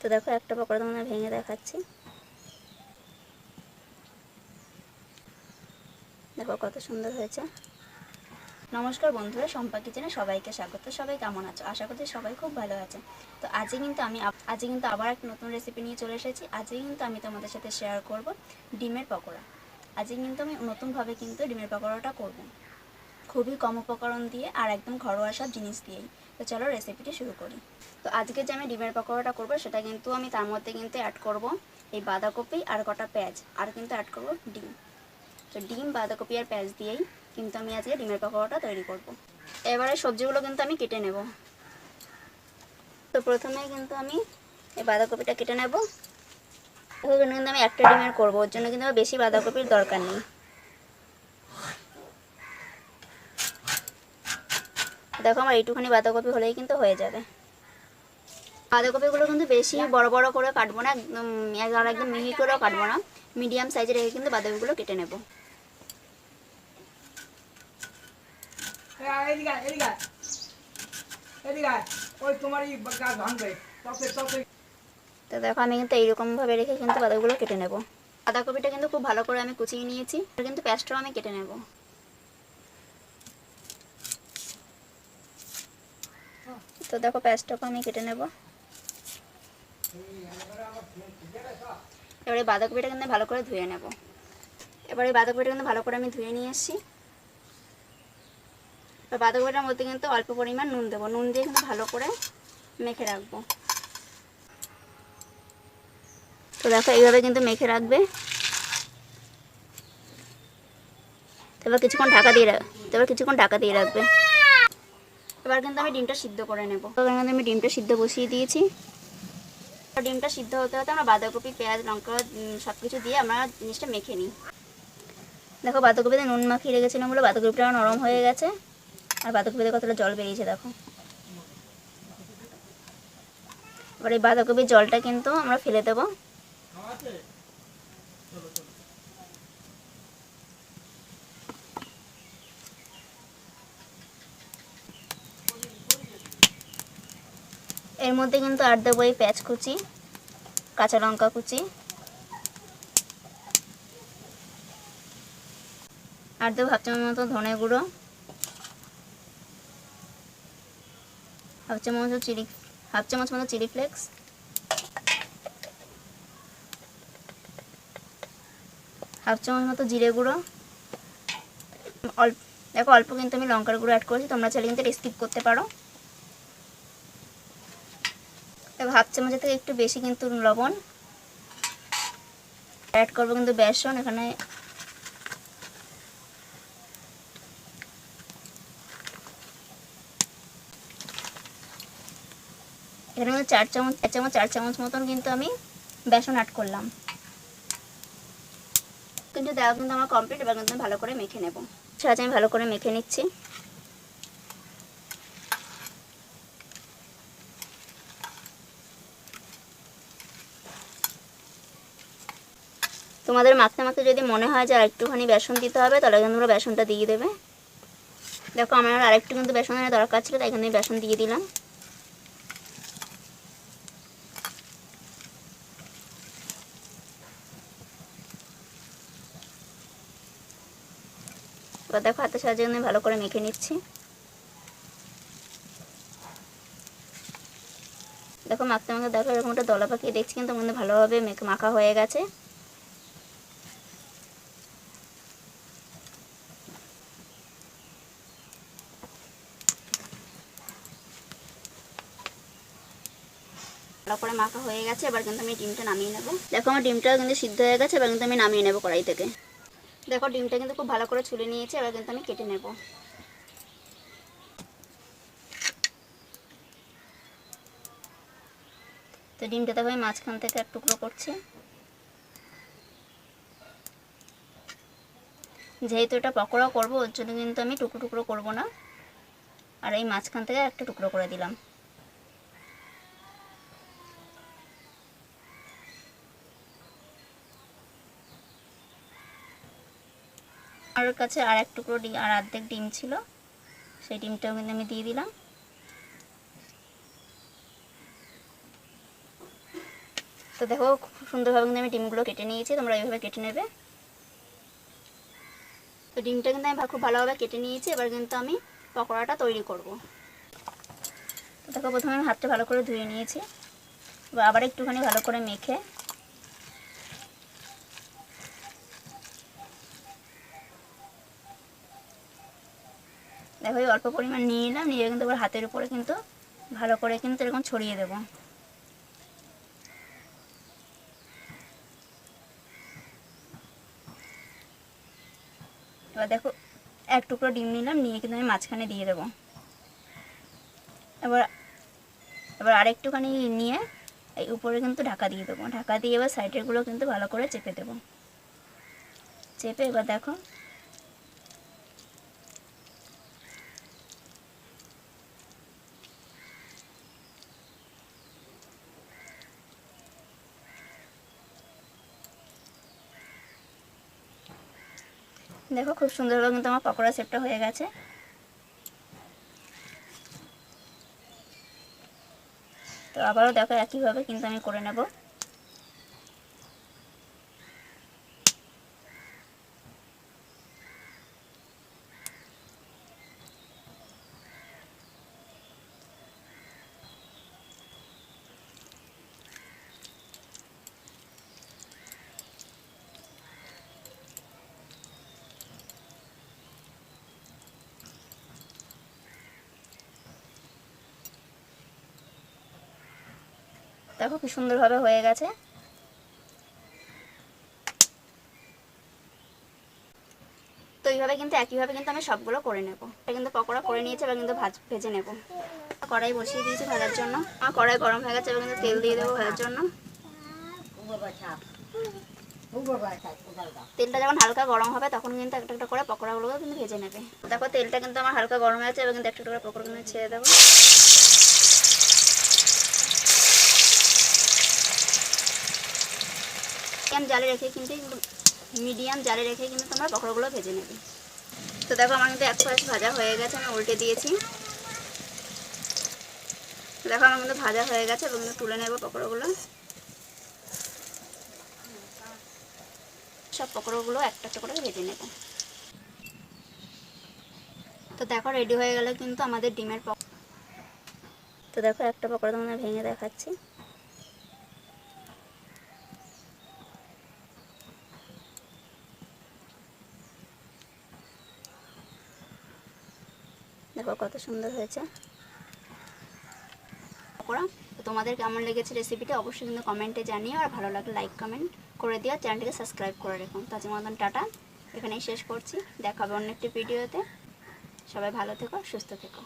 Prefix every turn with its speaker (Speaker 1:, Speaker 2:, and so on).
Speaker 1: তো দেখো, একটা পকোড়া তোমাদের ভেঙে দেখাচ্ছি। দেখো কত সুন্দর হয়েছে। নমস্কার বন্ধুরা সম্পা কিচেনে সবাইকে স্বাগত। সবাই কেমন আছো? আশা করছি সবাই খুব ভালো আছে। তো আজকে কিন্তু আমি আজকে কিন্তু আবার একটা নতুন রেসিপি নিয়ে চলে এসেছি। আজকে কিন্তু আমি তোমাদের সাথে শেয়ার করব ডিমের পকোড়া। আজকে কিন্তু আমি নতুনভাবে কিন্তু ডিমের পকোড়াটা করব। খুবই কম উপকরণ দিয়ে আর একদম ঘরোয়া সব জিনিস দিয়েই। তো চলো রেসিপিটি শুরু করি। তো আজকে যে আমি ডিমের পকোড়াটা করব, সেটা কিন্তু আমি তার মধ্যে কিন্তু অ্যাড করব এই বাঁধাকপি আর কটা পেঁয়াজ, আর কিন্তু অ্যাড করব ডিম। তো ডিম, বাঁধাকপি আর পেঁয়াজ দিয়েই কিন্তু আমি আজকে ডিমের পকোড়াটা তৈরি করব। এবারে সবজিগুলো কিন্তু আমি কেটে নেব। তো প্রথমেই কিন্তু আমি এই বাঁধাকপিটা কেটে নেব। কিন্তু আমি একটা ডিমের করব, ওর জন্য কিন্তু বেশি বাঁধাকপির দরকার নেই। দেখো আমার এইটুখানি বাঁধাকপি হলেই কিন্তু হয়ে যাবে। বাঁধাকপিগুলো কিন্তু বেশি বড় বড় করে কাটবো না একদম আর একদম মিহি করেও কাটবো না মিডিয়াম সাইজে রেখে কিন্তু বাঁধাকপিগুলো কেটে নেব। তো দেখো আমি কিন্তু এইরকমভাবে রেখে কিন্তু বাঁধাকপিগুলো কেটে নেব। বাঁধাকপিটা কিন্তু খুব ভালো করে আমি কুচিয়ে নিয়েছি কিন্তু পেঁয়াজটাও আমি কেটে নেব। তো দেখো পেঁয়াজটাকে আমি কেটে নেব। এবারে বাঁধাকপিটা কিন্তু ভালো করে ধুয়ে নেব। এবারে বাঁধাকপিটা কিন্তু ভালো করে আমি ধুয়ে নিয়ে এসেছি এবার বাঁধাকপিটার মধ্যে কিন্তু অল্প পরিমাণ নুন দেবো। নুন দিয়ে কিন্তু ভালো করে মেখে রাখব। তো দেখো এইভাবে কিন্তু মেখে রাখবে। তারপর কিছুক্ষণ ঢাকা দিয়ে রাখ তারপর কিছুক্ষণ ঢাকা দিয়ে রাখবে। এবার কিন্তু আমি ডিমটা সিদ্ধ করে নেব। এবার কিন্তু আমি ডিমটা সিদ্ধ বসিয়ে দিয়েছি। ডিমটা সিদ্ধ হতে হতে আমরা বাঁধাকপি পেঁয়াজ লঙ্কা সব কিছু দিয়ে আমরা জিনিসটা মেখে নিই। দেখো বাঁধাকপিতে নুন মাখিয়ে রেখেছিলাম বলে বাঁধাকপিটা নরম হয়ে গেছে। আর বাঁধাকপিতে কতটা জল বেরিয়েছে দেখো। এবার এই বাঁধাকপির জলটা কিন্তু আমরা ফেলে দেবো। এর মধ্যে কিন্তু আর দেবো এই পেঁয়াজ কুচি, কাঁচা লঙ্কা কুচি। আর দেবো হাফ চামচ মতো ধনে গুঁড়ো। হাফ চামচ চিলি, হাফ চামচ মতো চিলি ফ্লেক্স। হাফ চামচ মতো জিরে গুঁড়ো। অল্প, দেখো অল্প কিন্তু আমি লঙ্কার গুঁড়ো অ্যাড করেছি, তোমরা চাইলে কিন্তু স্কিপ করতে পারো দেখো হাফ চামচের থেকে একটু বেশি কিন্তু লবণ। অ্যাড করব কিন্তু বেসন, এখানে এখানে কিন্তু চার চামচ, এক চামচ, চার চামচ মতন কিন্তু আমি বেসন অ্যাড করলাম। কিন্তু দেওয়া কিন্তু আমার কমপ্লিট এবার কিন্তু ভালো করে মেখে নেব। সাহায্যে আমি ভালো করে মেখে নিচ্ছি। তোমাদের মাখতে মাখতে যদি মনে হয় যে আরেকটুখানি বেসন দিতে হবে, তাহলে কিন্তু তোমরা বেসনটা দিয়ে দেবে। দেখো, আমার আরেকটু কিন্তু বেসনের দরকার ছিল, তাই আমি বেসন দিয়ে দিলাম। এবার দেখো, হাতের সাহায্যে আমি ভালো করে মেখে নিচ্ছি। দেখো, মাখতে মাখতে দেখো, এরকম একটা দলা পাকিয়ে দেখছি কিন্তু মধ্যে ভালোভাবে মাখা হয়ে গেছে। ভালো করে মাখা হয়ে গেছে, এবার কিন্তু আমি ডিমটা নামিয়ে নেব। দেখো আমার ডিমটা কিন্তু সিদ্ধ হয়ে গেছে, এবার কিন্তু আমি নামিয়ে নেব কড়াই থেকে। দেখো ডিমটা কিন্তু খুব ভালো করে ছুলে নিয়েছে, এবার কিন্তু আমি কেটে নেব। তো ডিমটা দেখো আমি মাঝখান থেকে এক টুকরো করছি। যেহেতু এটা পকোড়া করব, ওর জন্য কিন্তু আমি টুকরো টুকরো করব না। আর এই মাঝখান থেকে একটা টুকরো করে দিলাম। আমার কাছে আর এক টুকরো ডিম, আর অর্ধেক ডিম ছিল, সেই ডিমটাও কিন্তু আমি দিয়ে দিলাম। তো দেখো, খুব সুন্দরভাবে কিন্তু আমি ডিমগুলো কেটে নিয়েছি, তোমরা এইভাবে কেটে নেবে। তো ডিমটা কিন্তু আমি খুব ভালোভাবে কেটে নিয়েছি, এবার কিন্তু আমি পকোড়াটা তৈরি করব। তো দেখো, প্রথমে আমি হাতটা ভালো করে ধুয়ে নিয়েছি আবার একটুখানি ভালো করে মেখে দেখো অল্প পরিমাণ নিয়ে নিলাম নিয়ে কিন্তু এবার হাতের উপরে কিন্তু ভালো করে কিন্তু এরকম ছড়িয়ে দেবো। এবার দেখো, এক টুকরো ডিম নিলাম, নিয়ে কিন্তু আমি মাঝখানে দিয়ে দেবো। এবার এবার আরেকটুখানি নিয়ে এই উপরে কিন্তু ঢাকা দিয়ে দেবো। ঢাকা দিয়ে এবার সাইডেরগুলো কিন্তু ভালো করে চেপে দেবো। চেপে এবার দেখো দেখো, খুব সুন্দরভাবে কিন্তু আমার পকোড়া সেটটা হয়ে গেছে। তো আবারও দেখো একইভাবে কিন্তু আমি করে নেব। দেখো কি সুন্দরভাবে হয়ে গেছে। তো এইভাবে কিন্তু একইভাবে কিন্তু আমি সবগুলো করে নেব। এটা কিন্তু পকোড়া করে নিয়েছে, এবার কিন্তু ভাজ ভেজে নেব। কড়াই বসিয়ে দিয়েছি ভাজার জন্য। আমার কড়াই গরম হয়ে গেছে, এবার কিন্তু তেল দিয়ে দেবো ভাজার জন্য। তেলটা যখন হালকা গরম হবে, তখন কিন্তু একটা একটা করে পকোড়াগুলো কিন্তু ভেজে নেবে। দেখো তেলটা কিন্তু আমার হালকা গরম হয়ে গেছে, এবার কিন্তু একটা একটা করে পকোড়া কিন্তু ছেড়ে দেবো। মিডিয়াম জালে রেখে কিন্তু মিডিয়াম জালে রেখে কিন্তু তোমরা পকোড়াগুলো ভেজে নেবে। তো দেখো আমার কিন্তু এক পাশ ভাজা হয়ে গেছে, আমি উল্টে দিয়েছি। দেখো আমার কিন্তু ভাজা হয়ে গেছে এবং তুলে নেব পকোড়াগুলো। সব পকোড়াগুলো একটা একটা করে ভেজে নেব। তো দেখো রেডি হয়ে গেলে কিন্তু আমাদের ডিমের পক তো দেখো একটা পকোড়া তোমাদের ভেঙে দেখাচ্ছি। দেখো কত সুন্দর হয়েছে। তো তোমাদের কেমন লেগেছে রেসিপিটা অবশ্যই কিন্তু কমেন্টে জানিও, আর ভালো লাগলে লাইক কমেন্ট করে দিও চ্যানেলটিকে সাবস্ক্রাইব করে রেখো। তো আজকের মতন টাটা, এখানেই শেষ করছি, দেখা হবে অন্য একটি ভিডিওতে সবাই ভালো থেকো, সুস্থ থেকো।